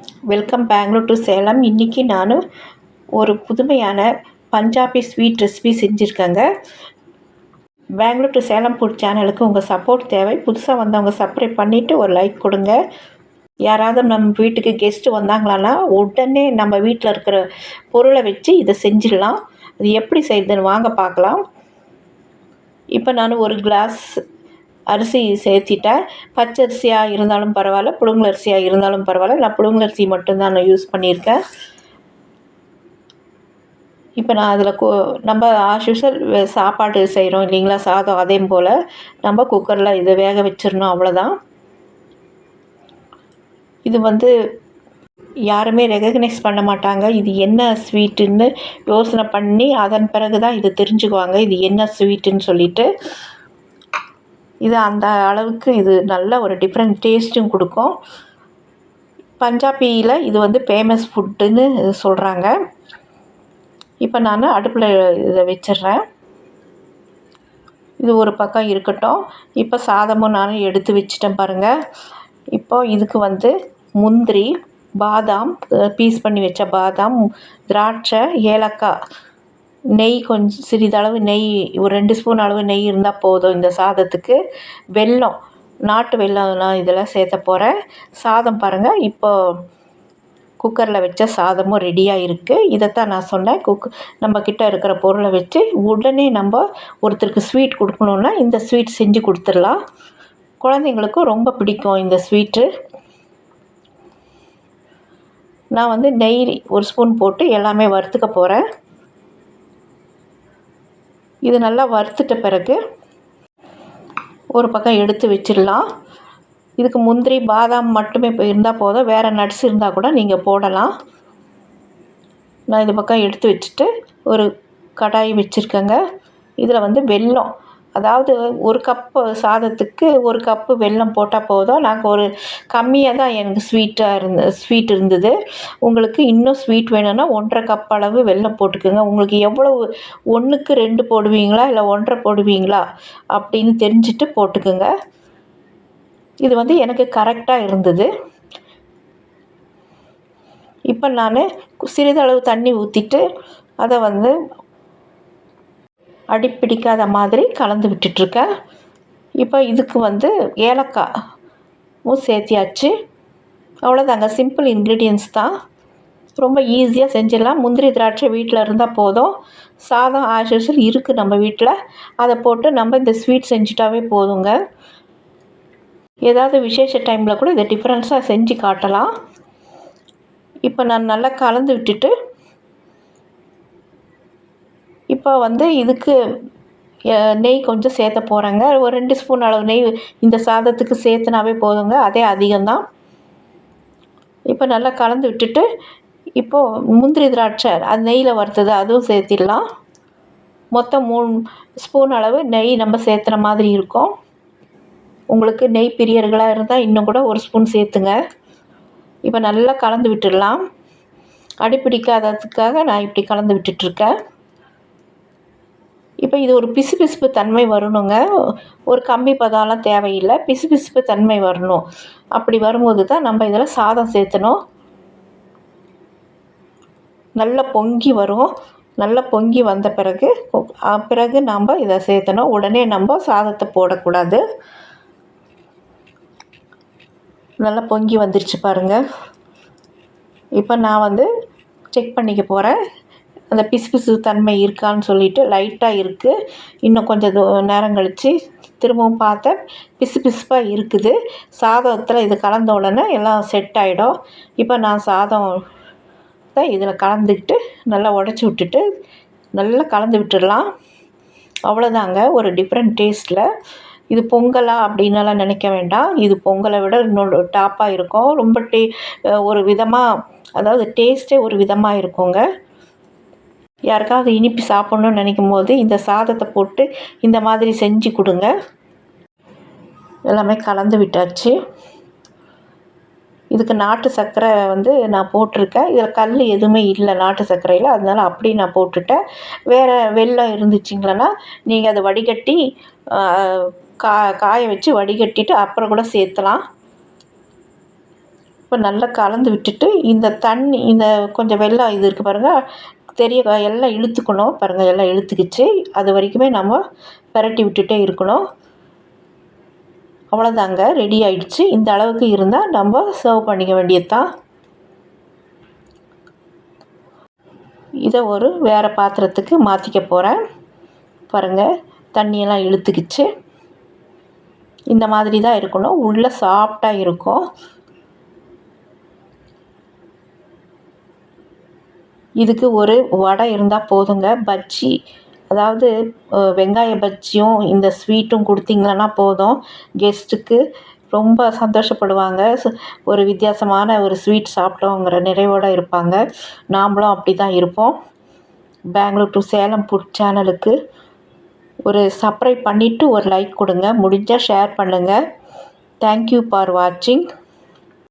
Welcome Bangalore to Salem இன்றைக்கி நான் ஒரு புதுமையான பஞ்சாபி ஸ்வீட் ரெசிபி செஞ்சுருக்கேங்க. பெங்களூர் டு சேலம் ஃபுட் சேனலுக்கு உங்கள் சப்போர்ட் தேவை. புதுசாக வந்தவங்க சப்ஸ்கிரைப் பண்ணிவிட்டு ஒரு லைக் கொடுங்க. யாராவது நம்ம வீட்டுக்கு கெஸ்ட்டு வந்தாங்களான்னா உடனே நம்ம வீட்டில் இருக்கிற பொருளை வச்சு இதை செஞ்சிடலாம். அது எப்படி செய்யுதுன்னு வாங்க பார்க்கலாம். இப்போ நான் ஒரு கிளாஸ் அரிசி சேர்த்திட்டேன் பச்சரிசியாக இருந்தாலும் பரவாயில்ல புழுங்கலரிசியாக இருந்தாலும் பரவாயில்ல. நான் புழுங்கலரிசி மட்டும்தான் நான் யூஸ் பண்ணியிருக்கேன். இப்போ நான் அதில் கு நம்ம ஆஷ்யூஷல் சாப்பாடு செய்கிறோம் இல்லைங்களா சாதம் அதே போல். நம்ம குக்கரில் இதை வேக வச்சிடணும் அவ்வளோதான் இது வந்து யாருமே ரெகக்னைஸ் பண்ண மாட்டாங்க. இது என்ன ஸ்வீட்டுன்னு யோசனை பண்ணி அதன் பிறகு தான் இது தெரிஞ்சுக்குவாங்க. இது என்ன ஸ்வீட்டுன்னு சொல்லிட்டு. இது அந்த அளவுக்கு இது நல்ல ஒரு டிஃப்ரெண்ட் டேஸ்ட்டும் கொடுக்கும். பஞ்சாபியில் இது வந்து ஃபேமஸ் ஃபுட்டுன்னு சொல்கிறாங்க இப்போ நான் அடுப்பில் இதை வச்சிடுறேன் இது ஒரு பக்கம் இருக்கட்டும். இப்போ சாதமும் நான் எடுத்து வச்சிட்டேன் பாருங்கள் இப்போ இதுக்கு வந்து முந்திரி பாதாம் பீஸ் பண்ணி வச்ச பாதாம் திராட்சை ஏலக்காய் நெய் கொஞ்சம் சிறிதளவு நெய் ஒரு ரெண்டு ஸ்பூன் அளவு நெய் இருந்தால் போதும் இந்த சாதத்துக்கு. வெல்லம் நாட்டு வெல்லம் நான் இதெல்லாம் சேர்த்த போகிறேன் சாதம் பாருங்கள் இப்போ குக்கரில் வச்ச சாதமும் ரெடியாக இருக்குது இதைத்தான் நான் சொன்னேன் குக் நம்மக்கிட்ட இருக்கிற பொருளை வச்சு உடனே நம்ம ஒருத்தருக்கு ஸ்வீட் கொடுக்கணுன்னா இந்த ஸ்வீட் செஞ்சு கொடுத்துடலாம். குழந்தைங்களுக்கும் ரொம்ப பிடிக்கும் இந்த ஸ்வீட்டு நான் வந்து நெய் ஒரு ஸ்பூன் போட்டு எல்லாமே வறுத்துக்க போகிறேன் இது நல்லா வறுத்துட்ட பிறகு ஒரு பக்கம் எடுத்து வச்சிடலாம். இதுக்கு முந்திரி பாதாம் மட்டுமே இப்போ இருந்தால் போதும். வேறு நட்ஸ் இருந்தால் கூட நீங்கள் போடலாம். நான் இது பக்கம் எடுத்து வச்சுட்டு ஒரு கடாய் வச்சுருக்கேங்க. இதில் வந்து வெல்லம் அதாவது ஒரு கப்பு சாதத்துக்கு ஒரு கப்பு வெல்லம் போட்டால் போதும். நாங்கள் ஒரு கம்மியாக தான் எனக்கு ஸ்வீட்டாக இருந்த ஸ்வீட் இருந்தது. உங்களுக்கு இன்னும் ஸ்வீட் வேணும்னா ஒன்றரை கப் அளவு வெல்லம் போட்டுக்கோங்க. உங்களுக்கு எவ்வளவு ஒன்றுக்கு ரெண்டு போடுவீங்களா இல்லை ஒன்றரை போடுவீங்களா அப்படின்னு தெரிஞ்சுட்டு போட்டுக்கோங்க. இது வந்து எனக்கு கரெக்டாக இருந்தது. இப்போ நான் சிறிதளவு தண்ணி ஊற்றிட்டு அதை வந்து அடிப்பிடிக்காத மாதிரி கலந்து விட்டுட்ருக்க. இப்போ இதுக்கு வந்து ஏலக்காய் சேர்த்தியாச்சு. அவ்வளோதாங்க. சிம்பிள் இன்க்ரீடியன்ஸ் தான். ரொம்ப ஈஸியாக செஞ்சிடலாம். முந்திரி திராட்சை வீட்டில் இருந்தால் போதும். சாதம் ஆஸ் இருக்குது நம்ம வீட்டில். அதை போட்டு நம்ம இந்த ஸ்வீட் செஞ்சுட்டாவே போதுங்க. ஏதாவது விசேஷ டைமில் கூட இதை டிஃப்ரென்ஸாக செஞ்சு காட்டலாம். இப்போ நான் நல்லா கலந்து விட்டுட்டு இப்போ வந்து இதுக்கு நெய் கொஞ்சம் சேர்த்த போகிறேங்க ஒரு ரெண்டு ஸ்பூன் அளவு நெய் இந்த சாதத்துக்கு சேர்த்துனாவே போதுங்க. அதே அதிகம்தான். இப்போ நல்லா கலந்து விட்டுட்டு இப்போது முந்திரி திராட்சை அது நெய்யில் வறுத்தது அதுவும் சேர்த்திடலாம். மொத்தம் மூணு ஸ்பூன் அளவு நெய் நம்ம சேர்த்துற மாதிரி இருக்கும். உங்களுக்கு நெய் பிரியர்களாக இருந்தால் இன்னும் கூட ஒரு ஸ்பூன் சேர்த்துங்க. இப்போ நல்லா கலந்து விட்டுடலாம். அடிப்பிடிக்காததுக்காக நான் இப்படி கலந்து விட்டுட்ருக்கேன் இப்போ இது ஒரு பிசுபிசுப்பு தன்மை வரணுங்க. ஒரு கம்பி பதம்லாம் தேவையில்லை. பிசுபிசுப்பு தன்மை வரணும். அப்படி வரும்போது தான் நம்ம இதில் சாதம் சேர்த்தணும். நல்லா பொங்கி வரும். நல்லா பொங்கி வந்த பிறகு பிறகு நம்ம இதை சேர்த்தணும். உடனே நம்ம சாதத்தை போடக்கூடாது. நல்லா பொங்கி வந்துருச்சு பாருங்கள் இப்போ நான் வந்து செக் பண்ணிக்க போகிறேன் அந்த பிசுபிசு தன்மை இருக்கான்னு சொல்லிட்டு லைட்டாக இருக்குது இன்னும் கொஞ்சம் நேரம் கழித்து திரும்பவும் பார்த்தேன் பிசு பிசுப்பாக இருக்குது. சாதத்தில் இது கலந்த உடனே எல்லாம் செட் ஆகிடும் இப்போ நான் சாதம் தான் இதில் கலந்துக்கிட்டு நல்லா உடச்சி விட்டுட்டு நல்லா கலந்து விட்டுடலாம். அவ்வளோதாங்க ஒரு டிஃப்ரெண்ட் டேஸ்ட்டில் இது பொங்கலா அப்படின்னலாம் நினைக்க வேண்டாம். இது பொங்கலை விட இன்னொரு டாப்பாக இருக்கும். ரொம்ப டே ஒரு விதமாக அதாவது டேஸ்ட்டே ஒரு விதமாக இருக்குங்க. யாருக்காவது இனிப்பு சாப்பிட்ணுன்னு நினைக்கும் போது இந்த சாதத்தை போட்டு இந்த மாதிரி செஞ்சு கொடுங்க. எல்லாமே கலந்து விட்டாச்சு. இதுக்கு நாட்டு சர்க்கரை வந்து நான் போட்டிருக்கேன். இதில் கல் எதுவுமே இல்லை நாட்டு சர்க்கரையில். அதனால் அப்படி நான் போட்டுட்டேன். வேறு வெள்ளம் இருந்துச்சிங்களன்னா நீங்கள் அதை வடிகட்டி கா காய வச்சு வடிகட்டிட்டு அப்புறம் கூட சேர்த்தலாம். இப்போ நல்லா கலந்து விட்டுட்டு இந்த தண்ணி இந்த கொஞ்சம் வெள்ளம் இது இருக்குது பாருங்கள் தெரிய எல்லாம் இழுத்துக்கணும். பாருங்கள் எல்லாம் இழுத்துக்கிச்சு. அது வரைக்குமே நம்ம பிரட்டி விட்டுட்டே இருக்கணும். அவ்வளோதாங்க ரெடி ஆயிடுச்சு. இந்த அளவுக்கு இருந்தால் நம்ம சர்வ் பண்ணிக்க வேண்டியது தான் இதை ஒரு வேறு பாத்திரத்துக்கு மாற்றிக்க போகிறேன் பாருங்கள் தண்ணியெல்லாம் இழுத்துக்கிச்சு. இந்த மாதிரி தான் இருக்கணும். உள்ளே சாஃப்டாக இருக்கும். இதுக்கு ஒரு வடை இருந்தால் போதுங்க. பஜ்ஜி அதாவது வெங்காய பஜ்ஜியும் இந்த ஸ்வீட்டும் கொடுத்தீங்கன்னா போதும். கெஸ்ட்டுக்கு ரொம்ப சந்தோஷப்படுவாங்க. ஒரு வித்தியாசமான ஒரு ஸ்வீட் சாப்பிட்டோங்கிற நிறைவோடு இருப்பாங்க. நாமளும் அப்படி தான் இருப்போம். பெங்களூர் டு சேலம் புட் சேனலுக்கு ஒரு சப்ஸ்கிரைப் பண்ணிவிட்டு ஒரு லைக் கொடுங்க. முடிஞ்சால் ஷேர் பண்ணுங்கள் தேங்க்யூ ஃபார் வாட்சிங்